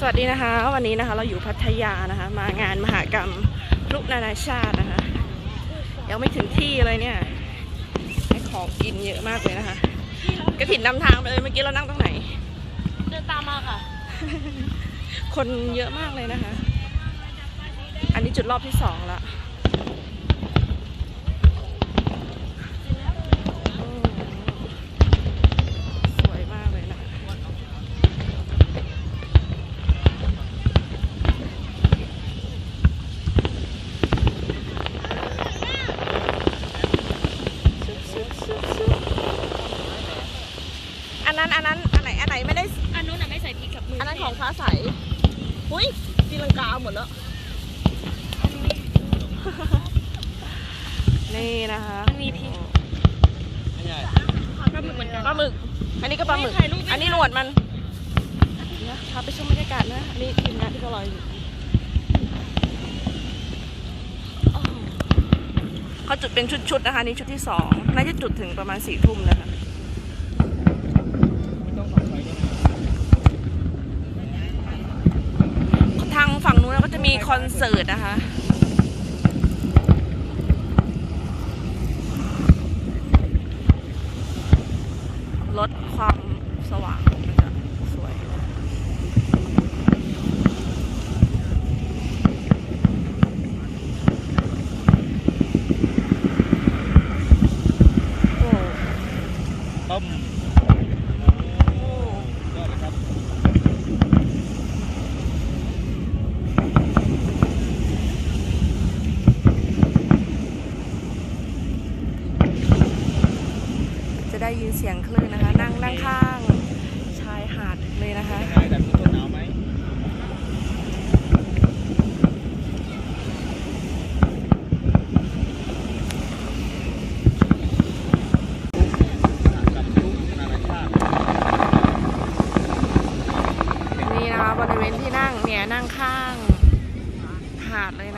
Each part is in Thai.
สวัสดีนะคะ วันนี้นะคะเราอยู่พัทยานะคะ มางานมหากรรมพลุนานาชาตินะคะ ยังไม่ถึงที่เลยเนี่ยให้ของกินเยอะมากเลยนะคะกระถิ่นนำทางไปเลยเมื่อกี้เรานั่งตรงไหน เดินตามมาค่ะ คนเยอะมากเลยนะคะ อันนี้จุดรอบที่สองละ อันนั้นอันนั้นอันไหนอันไหนไม่ได้ อันนู้นน่ะไม่ใส่พริกกับมืออัอันนั้นของฟ้าใสหุ้ยตีลังกาหมดแล้ว นี่นะคะมันมีพริกปลาหมึกเหมือนกัน ปลาหมึก อันนี้ก็ปลาหมึก ไม่ถ่ายรูปไม่ อันนี้หนวดมันนะพาไปชมบรรยากาศนะ อันนี้ทีมงานที่เขารออยู่โอ้โหเขาจุดเป็นชุดๆนะคะ นี่ชุดที่สองน่าจะจุดถึงประมาณสี่ทุ่มนะคะ ทางฝั่งนู้นก็จะมี คอนเสิร์ตนะคะ ลดความสว่างมันจะสวย โอ้ ต้ม โอ้ ยอดเลยครับ จะได้ยินเสียงคลื่นนะคะ นั่งนั่งข้างชายหาดเลยนะคะยังไงแต่คุณต้นหนาวไหมกับทุกนานาชาตินี่นะคะบริเวณที่นั่งเนี่ยนั่งข้างหาดเลยนะ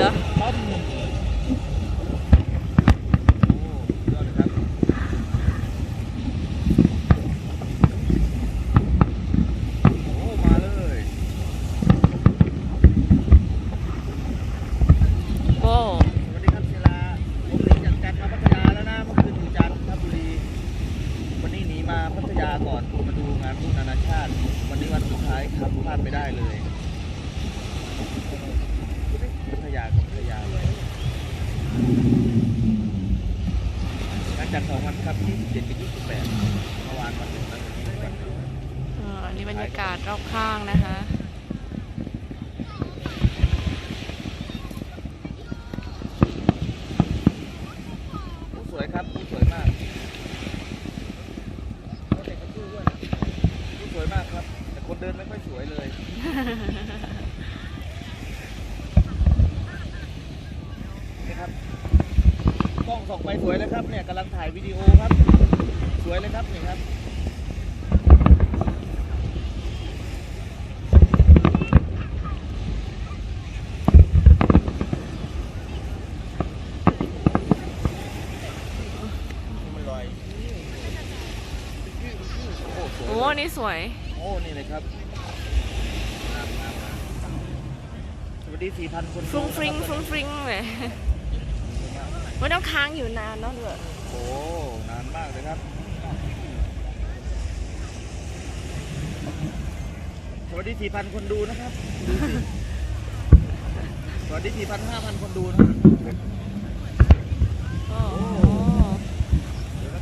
มหนีจากจันทร์มาพัทยาแล้วนะเมื่อคืนอยู่จันทบุรีวันนี้หนีมาพัทยาก่อนมาดูงานรุ่นนานาชาติ วันนี้วันสุดท้ายครับพลาดไม่ได้เลย พัทยาครับพัทยางานจัดสองวันครับ27กับ28เมื่อวานวันหนึ่งวันนี้วันหนึ่ง อ่าอั นนี้บรรยากาศรอบข้างนะคะผู้สวยครับผู้สวยมากผู้สวยมากครับ แต่คนเดินไม่ค่อยสวยเลยนี่ครับกล้องส่องไปสวยเลยครับเนี่ยกำลังถ่ายวิดีโอครับ สวยเลยครับนี่ครับ มันลอยโอ้สวยโอ้เลยอันนี่สวย โอ้ นี่เลยครับงามงามงามสวัสดีสี่พันคนฟรุ้งฟริ้งดูฟรุ้งฟริ้งเลยไม่ต้องค้างอยู่นานเนาะเด้อโอ้ นานมากเลยครับ สวัสดีสี่พันคนดูนะครับดูสิสวัสดีสี่พันห้าพันคนดูนะโอ้โห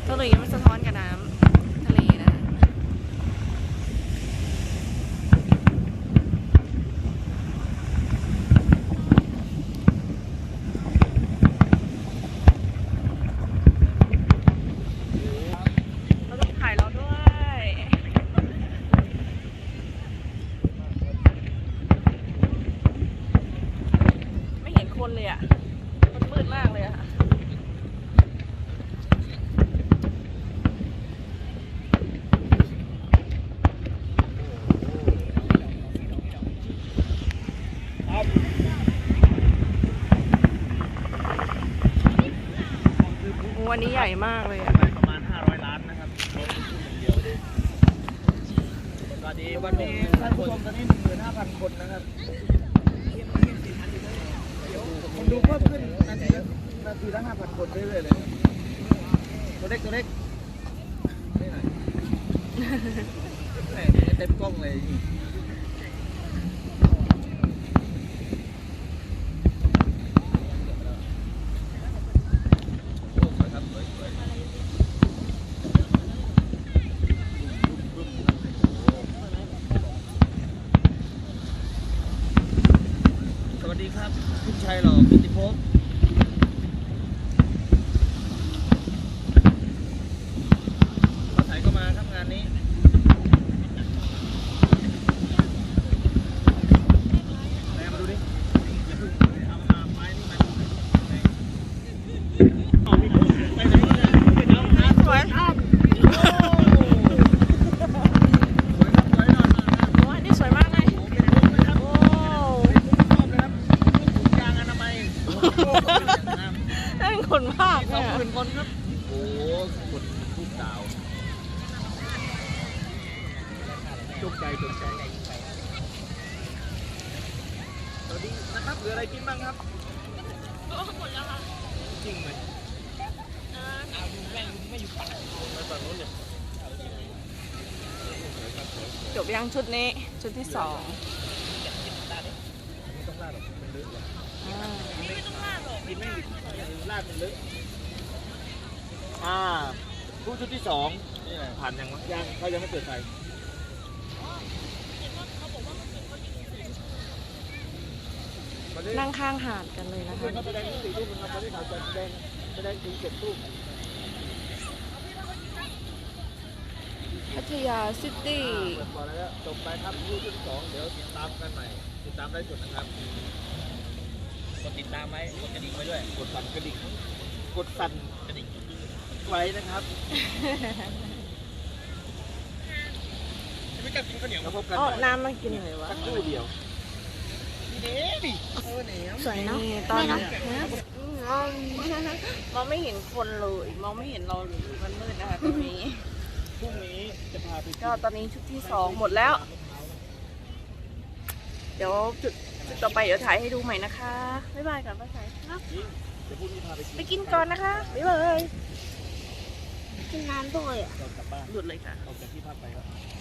ทะเลมันสะท้อนกับน้ำทะเลนะ เราต้องถ่ายเราด้วย ไม่เห็ นเลยอะ มันมืดมากเลยอะค่ะวันนี้ใหญ่มากเลยอะปประมาณ 500 ล้านนะครับสวัสดีวันนี้ท่านผู้ชมตอนนี้15,000 คนนะครับ คนดูเพิ่มขึ้นนาทีละนาทีละ5,000คนเรื่อยๆเลยนะตัวเล็กตัวเล็กนี่หน่อยแหม่เต็มกล้องเลยโอ้สวยครับสวยสวยสวัส ดีครับคุณชัยหล่อกิติภพมาถ่ายก็มาครับงานนี้ ไหนมาดูดิอย่าเพิ่งเอามาไม้นี่มาเอามีพุ่งไปไหนเนี่ยไปเอาครับ สวย ครับโอ้สวยครับสวยหน่อยนะ โอ้ยนี่สวยมากเลย โอ้เป็นพุ่งเลยครับ โอ้ ชอบเลยครับถุงยางอนามัยโอ้โหนะครับ นั่นคนมาก สอ เนี่ ง ย หมื่นคนครับ โอ้โหคนทุก ดาวจุกใจจุกใจสวัสดีนะครับเหลืออะไรกินบ้างครับโอ้หมดแล้วค่ะ จริงไหมเออไปฝั่งนู้นเนี่ยจบยังชุดนี้ชุดที่สองไม่ต้องลาดหรอกมันลึกหรอกอ่านี่ไม่ต้องลาดหรอกกินไม่ลาดมันลึกอ่า ผู้ชุดที่สองนี่แหละผ่านยังวะยังเขายังไม่เปิดไฟเห็นว่าเขาบอกว่าเมื่อคืนเขายิงเสร็จมาดินั่งข้างหาดกันเลยนะเพื่อคะนเขาแสดงสี่ทุ่มนะครับตอนนี้เขาจะแสดงแสดงถึงเจ็ดทุ่มพัทยาซิตี้ เปิดก่อนแล้วจบไปครับผู้ชุดที่สองเดี๋ยวติดตามกันใหม่ ติดตามได้สุดนะครับ กดติดตามไว้กดกระดิ่งไว้ด้วย กดสั่นกระดิ่ง กดสั่นกระดิ่ง ไว้นะครับไม่กลับกินข้าวเหนียวแล้พบกันอาใน้ำมากินเลยวะนั่เดียวเด้ดิยวสวยเนาะตอนนี้มองไม่เห็นคนเลยมองไม่เห็นเราหรือมันมืดนะคะตรงนี้พรุ่งนี้จะพาไปก็ตอนนี้ชุดที่สองหมดแล้ว เดี๋ยวจุดจุดต่อไปเดี๋ยวถ่ายให้ดูใหม่นะคะบ๊ายบายก่อนป้าสายไปกินก่อนนะคะบ๊ายบาย กินน้ำด้วยอะ หลุดเลยค่ะเอาจากที่พักไปครับ